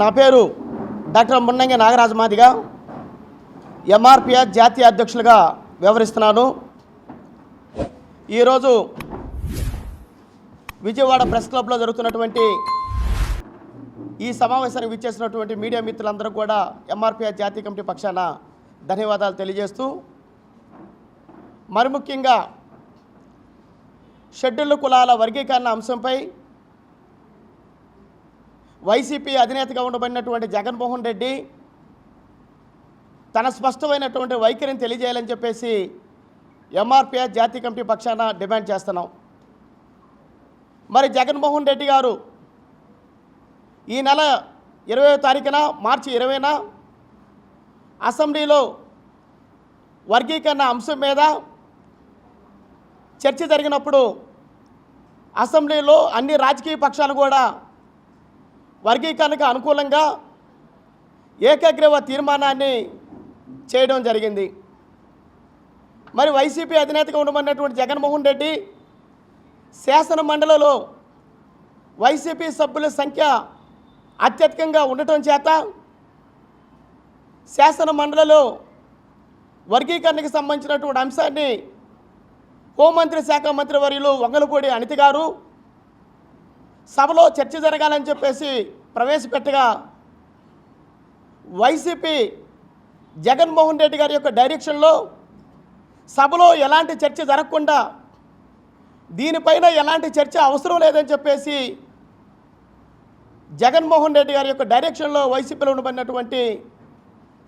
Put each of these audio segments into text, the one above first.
నా పేరు డాక్టర్ మున్నంగి నాగరాజ మాదిగా. ఎంఆర్పిఎస్ జాతీయ అధ్యక్షులుగా వ్యవహరిస్తున్నాను. ఈరోజు విజయవాడ ప్రెస్ క్లబ్లో జరుగుతున్నటువంటి ఈ సమావేశానికి విచ్చేసినటువంటి మీడియా మిత్రులందరూ కూడా ఎంఆర్పిఎస్ జాతీయ కమిటీ పక్షాన ధన్యవాదాలు తెలియజేస్తూ మరి ముఖ్యంగా షెడ్యూల్డ్ కులాల వర్గీకరణ అంశంపై వైసీపీ అధినేతగా ఉండబడినటువంటి జగన్మోహన్ రెడ్డి తన స్పష్టమైనటువంటి వైఖరిని తెలియజేయాలని చెప్పేసి ఎంఆర్పిఎస్ జాతీయ కమిటీ పక్షాన డిమాండ్ చేస్తున్నాం. మరి జగన్మోహన్ రెడ్డి గారు ఈ నెల ఇరవై తారీఖున మార్చి ఇరవైన అసెంబ్లీలో వర్గీకరణ అంశం మీద చర్చ జరిగినప్పుడు అసెంబ్లీలో అన్ని రాజకీయ పక్షాలు కూడా వర్గీకరణకు అనుకూలంగా ఏకగ్రీవ తీర్మానాన్ని చేయడం జరిగింది. మరి వైసీపీ అధినేతగా ఉండమన్నటువంటి జగన్మోహన్ రెడ్డి శాసన మండలిలో వైసీపీ సభ్యుల సంఖ్య అత్యధికంగా ఉండటం చేత శాసన మండలిలో వర్గీకరణకు సంబంధించినటువంటి అంశాన్ని హోంమంత్రి శాఖ మంత్రి వర్యులు వంగలపూడి అనిత గారు సభలో చర్చ జరగాలని చెప్పేసి ప్రవేశపెట్టగా వైసీపీ జగన్మోహన్ రెడ్డి గారి యొక్క డైరెక్షన్లో సభలో ఎలాంటి చర్చ జరగకుండా దీనిపైన ఎలాంటి చర్చ అవసరం లేదని చెప్పేసి జగన్మోహన్ రెడ్డి గారి యొక్క డైరెక్షన్లో వైసీపీలో ఉండబడినటువంటి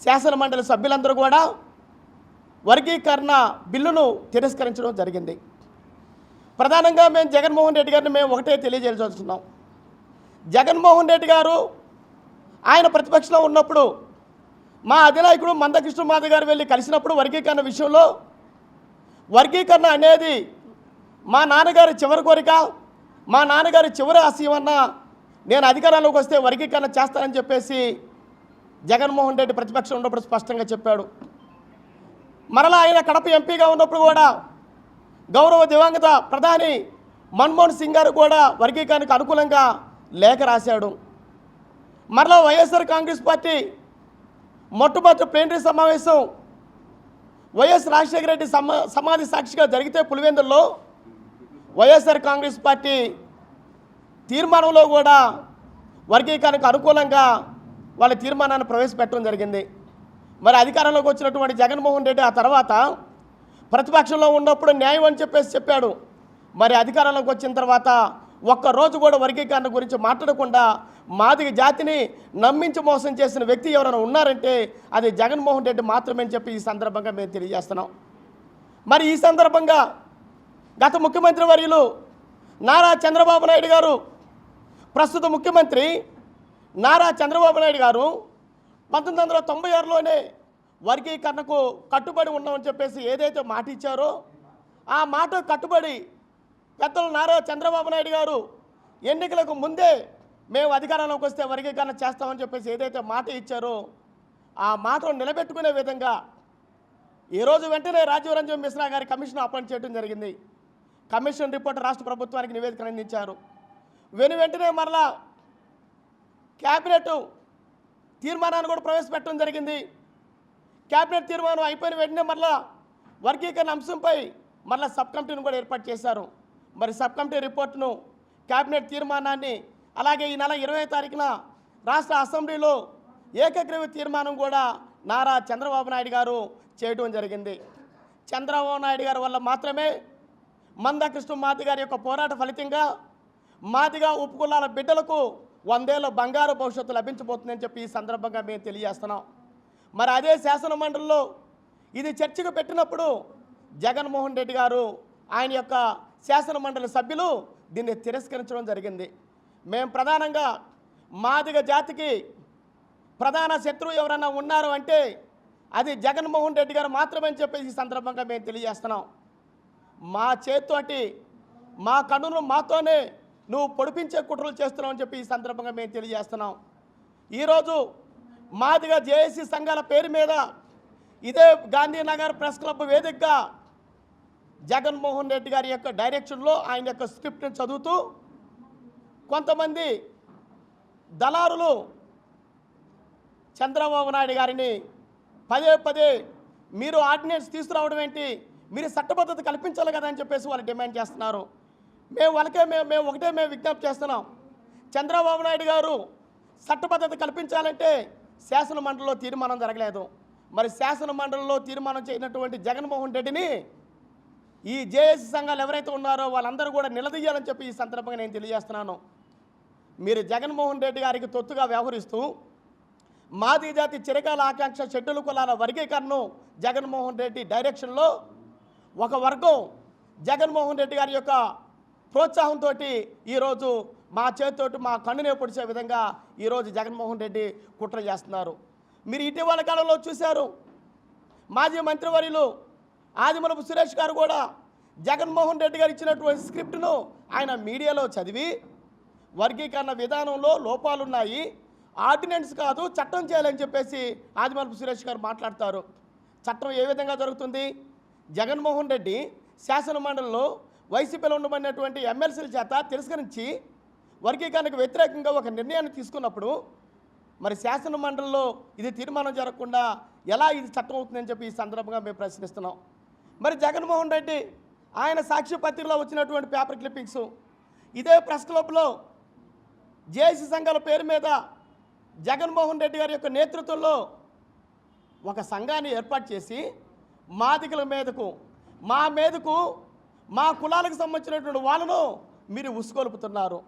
శాసన మండలి సభ్యులందరూ కూడా వర్గీకరణ బిల్లును తిరస్కరించడం జరిగింది. ప్రధానంగా మేము జగన్మోహన్ రెడ్డి గారిని మేము ఒకటే తెలియజేయాల్సి జగన్మోహన్ రెడ్డి గారు ఆయన ప్రతిపక్షంలో ఉన్నప్పుడు మా అధినాయకుడు మందకృష్ణ మాధవ్ గారు వెళ్ళి కలిసినప్పుడు వర్గీకరణ విషయంలో వర్గీకరణ అనేది మా నాన్నగారి చివరి కోరిక మా నాన్నగారి చివరి ఆశయమన్న నేను అధికారంలోకి వస్తే వర్గీకరణ చేస్తానని చెప్పేసి జగన్మోహన్ రెడ్డి ప్రతిపక్షం ఉన్నప్పుడు స్పష్టంగా చెప్పాడు. మరలా ఆయన కడప ఎంపీగా ఉన్నప్పుడు కూడా గౌరవ దివంగత ప్రధాని మన్మోహన్ సింగ్ గారు కూడా వర్గీకరణకు అనుకూలంగా లేఖ రాశాడు. మరలా వైఎస్ఆర్ కాంగ్రెస్ పార్టీ మొట్టమొదటి ప్లేనరీ సమావేశం వైఎస్ రాజశేఖర రెడ్డి సమా సమాధి సాక్షిగా జరిగితే పులివెందుల్లో వైఎస్ఆర్ కాంగ్రెస్ పార్టీ తీర్మానంలో కూడా వర్గీకరణకు అనుకూలంగా వాళ్ళ తీర్మానాన్ని ప్రవేశపెట్టడం జరిగింది. మరి అధికారంలోకి వచ్చినటువంటి జగన్మోహన్ రెడ్డి ఆ తర్వాత ప్రతిపక్షంలో ఉన్నప్పుడు న్యాయం అని చెప్పేసి చెప్పాడు. మరి అధికారంలోకి వచ్చిన తర్వాత ఒక్క రోజు కూడా వర్గీకరణ గురించి మాట్లాడకుండా మాదిగ జాతిని నమ్మించి మోసం చేసిన వ్యక్తి ఎవరైనా ఉన్నారంటే అది జగన్మోహన్ రెడ్డి మాత్రమే అని చెప్పి ఈ సందర్భంగా మేము తెలియజేస్తున్నాం. మరి ఈ సందర్భంగా గత ముఖ్యమంత్రి వర్యులు నారా చంద్రబాబు నాయుడు గారు ప్రస్తుత ముఖ్యమంత్రి నారా చంద్రబాబు నాయుడు గారు పంతొమ్మిది వందల తొంభై ఆరులోనే వర్గీకరణకు కట్టుబడి ఉన్నామని చెప్పేసి ఏదైతే మాట ఇచ్చారో ఆ మాట కట్టుబడి పెద్దలు నారా చంద్రబాబు నాయుడు గారు ఎన్నికలకు ముందే మేము అధికారంలోకి వస్తే వర్గీకరణ చేస్తామని చెప్పేసి ఏదైతే మాట ఇచ్చారో ఆ మాటను నిలబెట్టుకునే విధంగా ఈరోజు వెంటనే రాజీవ్ రంజన్ మిశ్రా గారి కమిషన్ అపాయింట్ చేయడం జరిగింది. కమిషన్ రిపోర్ట్ రాష్ట్ర ప్రభుత్వానికి నివేదికను అందించారు. వెను వెంటనే మరలా క్యాబినెట్ తీర్మానాన్ని కూడా ప్రవేశపెట్టడం జరిగింది. క్యాబినెట్ తీర్మానం అయిపోయిన వెంటనే మరలా వర్గీకరణ అంశంపై మరలా సబ్ కమిటీని కూడా ఏర్పాటు చేశారు. మరి సబ్ కమిటీ రిపోర్ట్ను క్యాబినెట్ తీర్మానాన్ని అలాగే ఈ నెల ఇరవై తారీఖున రాష్ట్ర అసెంబ్లీలో ఏకగ్రీవ తీర్మానం కూడా నారా చంద్రబాబు నాయుడు గారు చేయడం జరిగింది. చంద్రబాబు నాయుడు గారి వల్ల మాత్రమే మందకృష్ణ మాది గారి యొక్క పోరాట ఫలితంగా మాదిగా ఉపకులాల బిడ్డలకు వందేళ్ళ బంగారు భవిష్యత్తు లభించబోతుందని చెప్పి ఈ సందర్భంగా మేము తెలియజేస్తున్నాం. మరి అదే శాసన మండలిలో ఇది చర్చకు పెట్టినప్పుడు జగన్మోహన్ రెడ్డి గారు ఆయన యొక్క శాసన మండలి సభ్యులు దీన్ని తిరస్కరించడం జరిగింది. మేము ప్రధానంగా మాదిగ జాతికి ప్రధాన శత్రువు ఎవరైనా ఉన్నారు అంటే అది జగన్మోహన్ రెడ్డి గారు మాత్రమే చెప్పేసి ఈ సందర్భంగా మేము తెలియజేస్తున్నాం. మా చేత్తోటి మా కన్నును మాతోనే నువ్వు పొడిపించే కుట్రలు చేస్తున్నావు అని చెప్పి ఈ సందర్భంగా మేము తెలియజేస్తున్నాం. ఈరోజు మాదిగా జేఏసీ సంఘాల పేరు మీద ఇదే గాంధీనగర్ ప్రెస్ క్లబ్ వేదికగా జగన్మోహన్ రెడ్డి గారి యొక్క డైరెక్షన్లో ఆయన యొక్క స్క్రిప్ట్ని చదువుతూ కొంతమంది దళారులు చంద్రబాబు నాయుడు గారిని పదే పదే మీరు ఆర్డినెన్స్ తీసుకురావడం ఏంటి? మీరు చట్టబద్ధత కల్పించాలి కదా అని చెప్పేసి వాళ్ళు డిమాండ్ చేస్తున్నారు. మేము వాళ్ళకే మేము మేము ఒకటే మేము విజ్ఞప్తి చేస్తున్నాం. చంద్రబాబు నాయుడు గారు చట్టబద్ధత కల్పించాలంటే శాసన మండలిలో తీర్మానం జరగలేదు. మరి శాసన మండలిలో తీర్మానం చేయనటువంటి జగన్మోహన్ రెడ్డిని ఈ జేఏసీ సంఘాలు ఎవరైతే ఉన్నారో వాళ్ళందరూ కూడా నిలదీయాలని చెప్పి ఈ సందర్భంగా నేను తెలియజేస్తున్నాను. మీరు జగన్మోహన్ రెడ్డి గారికి తొత్తుగా వ్యవహరిస్తూ మాది జాతి చిరకాల ఆకాంక్ష షెడ్యూల్ కులాల వర్గీకరణను జగన్మోహన్ రెడ్డి డైరెక్షన్లో ఒక వర్గం జగన్మోహన్ రెడ్డి గారి యొక్క ప్రోత్సాహంతో ఈరోజు మా చేతితోటి మా కన్నునే పొడిచే విధంగా ఈరోజు జగన్మోహన్ రెడ్డి కుట్ర చేస్తున్నారు. మీరు ఇటీవల కాలంలో చూశారు మాజీ మంత్రివర్యులు ఆదిమలపు సురేష్ గారు కూడా జగన్మోహన్ రెడ్డి గారు ఇచ్చినటువంటి స్క్రిప్ట్ను ఆయన మీడియాలో చదివి వర్గీకరణ విధానంలో లోపాలున్నాయి ఆర్డినెన్స్ కాదు చట్టం చేయాలని చెప్పేసి ఆదిమలపు సురేష్ గారు మాట్లాడతారు. చట్టం ఏ విధంగా జరుగుతుంది? జగన్మోహన్ రెడ్డి శాసన మండలిలో వైసీపీలో ఉండబడినటువంటి ఎమ్మెల్సీల చేత తిరస్కరించి వర్గీకరణకు వ్యతిరేకంగా ఒక నిర్ణయాన్ని తీసుకున్నప్పుడు మరి శాసన మండలిలో ఇది తీర్మానం జరగకుండా ఎలా ఇది చట్టం అవుతుందని చెప్పి ఈ సందర్భంగా మేము ప్రశ్నిస్తున్నాం. మరి జగన్మోహన్ రెడ్డి ఆయన సాక్షి పత్రికలో వచ్చినటువంటి పేపర్ క్లిప్పింగ్స్ ఇదే ప్రెస్ క్లబ్లో జేఏసీ సంఘాల పేరు మీద జగన్మోహన్ రెడ్డి గారి యొక్క నేతృత్వంలో ఒక సంఘాన్ని ఏర్పాటు చేసి మాదికల మీదకు మా మీదకు మా కులాలకు సంబంధించినటువంటి వాళ్ళను మీరు ఉసుకొలుపుతున్నారు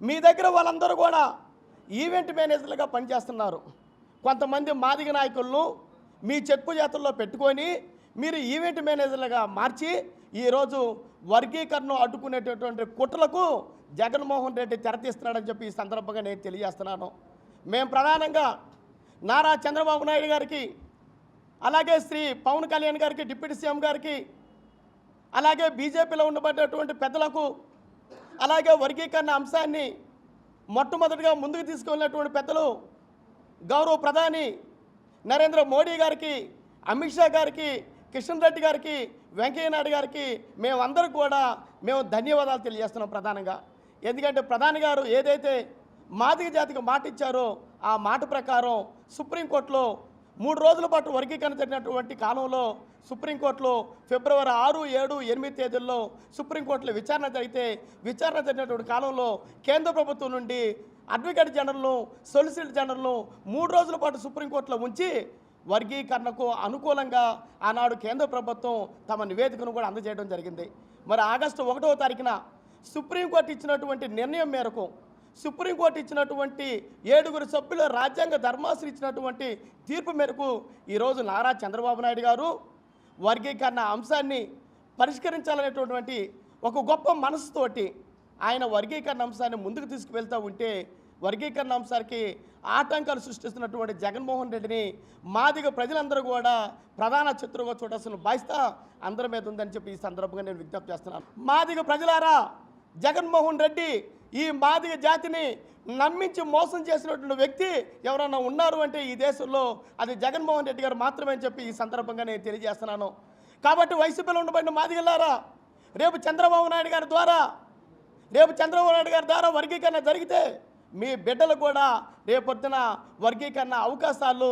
మీ దగ్గర వాళ్ళందరూ కూడా ఈవెంట్ మేనేజర్లుగా పనిచేస్తున్నారు. కొంతమంది మాదిగ నాయకులను మీ చెప్పు జాతుల్లో పెట్టుకొని మీరు ఈవెంట్ మేనేజర్లుగా మార్చి ఈరోజు వర్గీకరణ అడ్డుకునేటటువంటి కుట్రలకు జగన్మోహన్ రెడ్డి తెరతీస్తున్నాడని చెప్పి ఈ సందర్భంగా నేను తెలియజేస్తున్నాను. మేము ప్రధానంగా నారా చంద్రబాబు నాయుడు గారికి అలాగే శ్రీ పవన్ కళ్యాణ్ గారికి డిప్యూటీ సీఎం గారికి అలాగే బీజేపీలో ఉండబడినటువంటి పెద్దలకు అలాగే వర్గీకరణ అంశాన్ని మొట్టమొదటిగా ముందుకు తీసుకెళ్ళినటువంటి పెద్దలు గౌరవ ప్రధాని నరేంద్ర మోడీ గారికి అమిత్ షా గారికి కిషన్ రెడ్డి గారికి వెంకయ్య నాయుడు గారికి మేమందరూ కూడా మేము ధన్యవాదాలు తెలియజేస్తున్నాం ప్రధానంగా. ఎందుకంటే ప్రధాని గారు ఏదైతే మాదిగ జాతికి మాట ఇచ్చారో ఆ మాట ప్రకారం సుప్రీంకోర్టులో మూడు రోజుల పాటు వర్గీకరణ జరిగినటువంటి కాలంలో సుప్రీంకోర్టులో ఫిబ్రవరి ఆరు ఏడు ఎనిమిది తేదీల్లో సుప్రీంకోర్టులో విచారణ జరిగితే విచారణ జరిగినటువంటి కాలంలో కేంద్ర ప్రభుత్వం నుండి అడ్వకేట్ జనరల్ను సొలిసిటర్ జనరల్ను మూడు రోజుల పాటు సుప్రీంకోర్టులో ఉంచి వర్గీకరణకు అనుకూలంగా ఆనాడు కేంద్ర ప్రభుత్వం తమ నివేదికను కూడా అందజేయడం జరిగింది. మరి ఆగస్టు ఒకటవ తారీఖున సుప్రీంకోర్టు ఇచ్చినటువంటి నిర్ణయం మేరకు సుప్రీంకోర్టు ఇచ్చినటువంటి ఏడుగురు సభ్యుల రాజ్యాంగ ధర్మాసనం ఇచ్చినటువంటి తీర్పు మేరకు ఈరోజు నారా చంద్రబాబు నాయుడు గారు వర్గీకరణ అంశాన్ని పరిష్కరించాలనేటటువంటి ఒక గొప్ప మనసుతోటి ఆయన వర్గీకరణ అంశాన్ని ముందుకు తీసుకువెళ్తూ ఉంటే వర్గీకరణ అంశానికి ఆటంకాలు సృష్టిస్తున్నటువంటి జగన్మోహన్ రెడ్డిని మాదిగ ప్రజలందరూ కూడా ప్రధాన శత్రువుగా చూడాల్సిన బాధ్యత అందరి మీద ఉందని చెప్పి ఈ సందర్భంగా నేను విజ్ఞప్తి చేస్తున్నాను. మాదిగ ప్రజలారా జగన్మోహన్ రెడ్డి ఈ మాదిగ జాతిని నమ్మించి మోసం చేసినటువంటి వ్యక్తి ఎవరన్నా ఉన్నారు అంటే ఈ దేశంలో అది జగన్మోహన్ రెడ్డి గారు మాత్రమే అని చెప్పి ఈ సందర్భంగా నేను తెలియజేస్తున్నాను. కాబట్టి వైసీపీలో ఉండబడిన మాదిగలారా రేపు చంద్రబాబు నాయుడు గారి ద్వారా రేపు చంద్రబాబు నాయుడు గారి ద్వారా వర్గీకరణ జరిగితే మీ బిడ్డలు కూడా రేపొద్దున వర్గీకరణ అవకాశాలు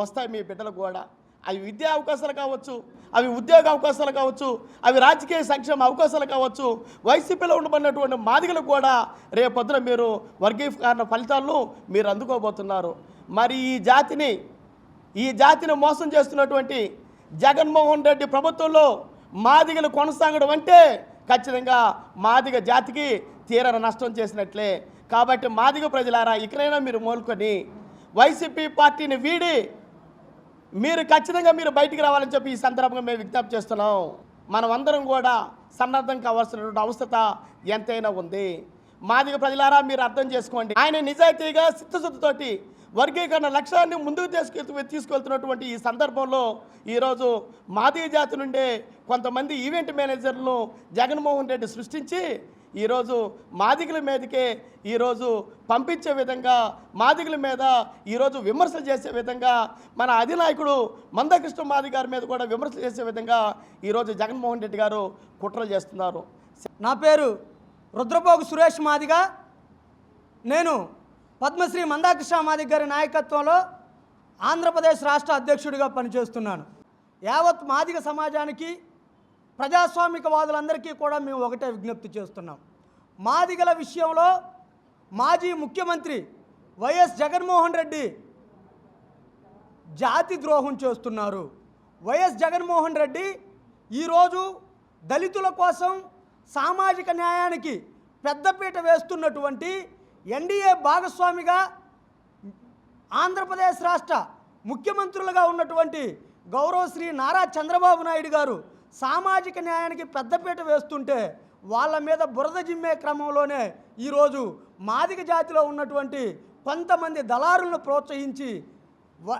వస్తాయి మీ బిడ్డలకు కూడా. అవి విద్యా అవకాశాలు కావచ్చు అవి ఉద్యోగ అవకాశాలు కావచ్చు అవి రాజకీయ సంక్షేమ అవకాశాలు కావచ్చు వైసీపీలో ఉండబడినటువంటి మాదిగలకు కూడా రేపొద్దున మీరు వర్గీకరణ ఫలితాలను మీరు అందుకోబోతున్నారు. మరి ఈ జాతిని ఈ జాతిని మోసం చేస్తున్నటువంటి జగన్మోహన్ రెడ్డి ప్రభుత్వంలో మాదిగలు కొనసాగడం అంటే ఖచ్చితంగా మాదిగ జాతికి తీరన నష్టం చేసినట్లే. కాబట్టి మాదిగ ప్రజలారా ఇకనైనా మీరు మోలుకొని వైసీపీ పార్టీని వీడి మీరు ఖచ్చితంగా మీరు బయటికి రావాలని చెప్పి ఈ సందర్భంగా మేము విజ్ఞప్తి చేస్తున్నాం. మనం అందరం కూడా సన్నద్ధం కావాల్సినటువంటి అవసరత ఎంతైనా ఉంది. మాదిగ ప్రజలారా మీరు అర్థం చేసుకోండి. ఆయన నిజాయితీగా చిత్తశుద్ధితోటి వర్గీకరణ లక్ష్యాన్ని ముందుకు తీసుకెళ్తూ తీసుకెళ్తున్నటువంటి ఈ సందర్భంలో ఈరోజు మాదిగ జాతి నుండే కొంతమంది ఈవెంట్ మేనేజర్లను జగన్మోహన్ రెడ్డి సృష్టించి ఈరోజు మాదిగల మీదకే ఈరోజు పంపించే విధంగా మాదిగల మీద ఈరోజు విమర్శలు చేసే విధంగా మన అధినాయకుడు మందకృష్ణ మాది గారి మీద కూడా విమర్శలు చేసే విధంగా ఈరోజు జగన్మోహన్ రెడ్డి గారు కుట్రలు చేస్తున్నారు. నా పేరు రుద్రపోగు సురేష్ మాదిగా. నేను పద్మశ్రీ మందాకృష్ణ మాదిగ గారి నాయకత్వంలో ఆంధ్రప్రదేశ్ రాష్ట్ర అధ్యక్షుడిగా పనిచేస్తున్నాను. యావత్ మాదిగ సమాజానికి ప్రజాస్వామికవాదులందరికీ కూడా మేము ఒకటే విజ్ఞప్తి చేస్తున్నాం. మాదిగల విషయంలో మాజీ ముఖ్యమంత్రి వైఎస్ జగన్మోహన్ రెడ్డి జాతి ద్రోహం చేస్తున్నారు. వైఎస్ జగన్మోహన్ రెడ్డి ఈరోజు దళితుల కోసం సామాజిక న్యాయానికి పెద్దపీట వేస్తున్నటువంటి ఎన్డీఏ భాగస్వామిగా ఆంధ్రప్రదేశ్ రాష్ట్ర ముఖ్యమంత్రులుగా ఉన్నటువంటి గౌరవ శ్రీ నారా చంద్రబాబు నాయుడు గారు సామాజిక న్యాయానికి పెద్దపీట వేస్తుంటే వాళ్ళ మీద బురద జిమ్మే క్రమంలోనే ఈరోజు మాదిక జాతిలో ఉన్నటువంటి కొంతమంది దళారులను ప్రోత్సహించి వ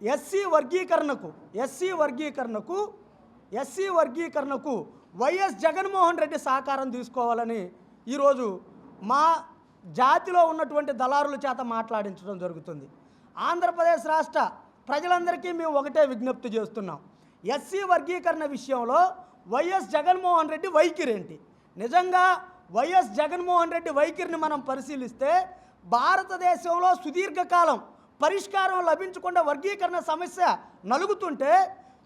ఎస్సీ వర్గీకరణకు ఎస్సీ వర్గీకరణకు ఎస్సీ వర్గీకరణకు వైఎస్ జగన్మోహన్ రెడ్డి సహకారం తీసుకోవాలని ఈరోజు మా జాతిలో ఉన్నటువంటి దళారుల చేత మాట్లాడించడం జరుగుతుంది. ఆంధ్రప్రదేశ్ రాష్ట్ర ప్రజలందరికీ మేము ఒకటే విజ్ఞప్తి చేస్తున్నాం. ఎస్సీ వర్గీకరణ విషయంలో వైఎస్ జగన్మోహన్ రెడ్డి వైఖరి ఏంటి నిజంగా వైఎస్ జగన్మోహన్ రెడ్డి వైఖరిని మనం పరిశీలిస్తే భారతదేశంలో సుదీర్ఘకాలం పరిష్కారం లభించకుండా వర్గీకరణ సమస్య నలుగుతుంటే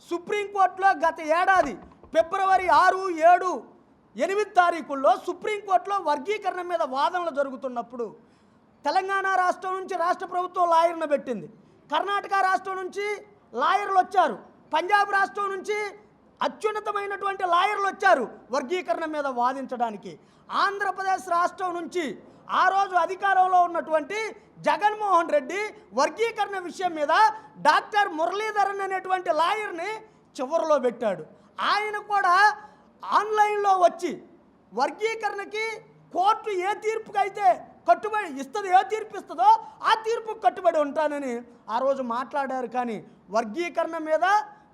సుప్రీంకోర్టులో గత ఏడాది ఫిబ్రవరి ఆరు ఏడు ఎనిమిది తారీఖుల్లో సుప్రీంకోర్టులో వర్గీకరణ మీద వాదనలు జరుగుతున్నప్పుడు తెలంగాణ రాష్ట్రం నుంచి రాష్ట్ర ప్రభుత్వం లాయర్ను పెట్టింది. కర్ణాటక రాష్ట్రం నుంచి లాయర్లు వచ్చారు. పంజాబ్ రాష్ట్రం నుంచి అత్యున్నతమైనటువంటి లాయర్లు వచ్చారు వర్గీకరణ మీద వాదించడానికి. ఆంధ్రప్రదేశ్ రాష్ట్రం నుంచి ఆ రోజు అధికారంలో ఉన్నటువంటి జగన్మోహన్ రెడ్డి వర్గీకరణ విషయం మీద డాక్టర్ మురళీధరన్ అనేటువంటి లాయర్ని చివరిలో పెట్టాడు. ఆయన కూడా ఆన్లైన్లో వచ్చి వర్గీకరణకి కోర్టు ఏ తీర్పుకైతే కట్టుబడి ఇస్తుంది ఏ తీర్పు ఇస్తుందో ఆ తీర్పుకు కట్టుబడి ఉంటానని ఆ రోజు మాట్లాడారు. కానీ వర్గీకరణ మీద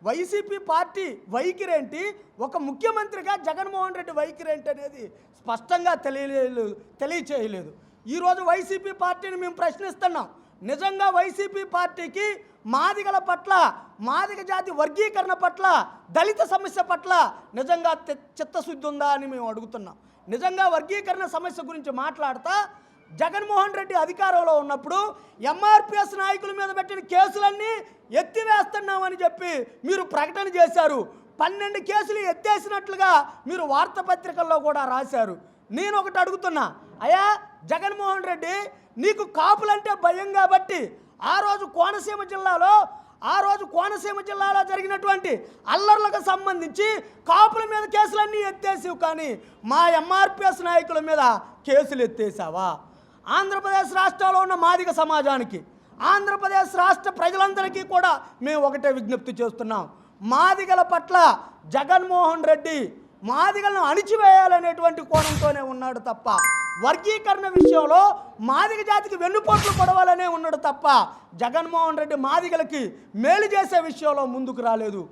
వైసీపీ పార్టీ వైఖరి ఏంటి ఒక ముఖ్యమంత్రిగా జగన్మోహన్ రెడ్డి వైఖరి ఏంటి అనేది స్పష్టంగా తెలియలేదు తెలియచేయలేదు. ఈరోజు వైసీపీ పార్టీని మేము ప్రశ్నిస్తున్నాం. నిజంగా వైసీపీ పార్టీకి మాదిగల పట్ల మాదిగ జాతి వర్గీకరణ పట్ల దళిత సమస్య పట్ల నిజంగా చిత్తశుద్ధి ఉందా అని మేము అడుగుతున్నాం. నిజంగా వర్గీకరణ సమస్య గురించి మాట్లాడతా జగన్మోహన్ రెడ్డి అధికారంలో ఉన్నప్పుడు ఎంఆర్పిఎస్ నాయకుల మీద పెట్టిన కేసులన్నీ ఎత్తివేస్తున్నామని చెప్పి మీరు ప్రకటన చేశారు. పన్నెండు కేసులు ఎత్తేసినట్లుగా మీరు వార్తాపత్రికల్లో కూడా రాశారు. నేను ఒకటి అడుగుతున్నా. అయ్యా జగన్మోహన్ రెడ్డి నీకు కాపులంటే భయం కాబట్టి ఆ రోజు కోనసీమ జిల్లాలో ఆ రోజు కోనసీమ జిల్లాలో జరిగినటువంటి అల్లర్లకు సంబంధించి కాపుల మీద కేసులన్నీ ఎత్తేసావు కానీ మా ఎంఆర్పిఎస్ నాయకుల మీద కేసులు ఎత్తేసావా ఆంధ్రప్రదేశ్ రాష్ట్రంలో ఉన్న మాదిగ సమాజానికి ఆంధ్రప్రదేశ్ రాష్ట్ర ప్రజలందరికీ కూడా మేము ఒకటే విజ్ఞప్తి చేస్తున్నాం. మాదిగల పట్ల జగన్మోహన్ రెడ్డి మాదిగలను అణిచివేయాలనేటువంటి కోణంతోనే ఉన్నాడు తప్ప వర్గీకరణ విషయంలో మాదిగ జాతికి వెన్నుపోట్లు పొడవాలనే ఉన్నాడు తప్ప జగన్మోహన్ రెడ్డి మాదిగలకి మేలు చేసే విషయంలో ముందుకు రాలేదు.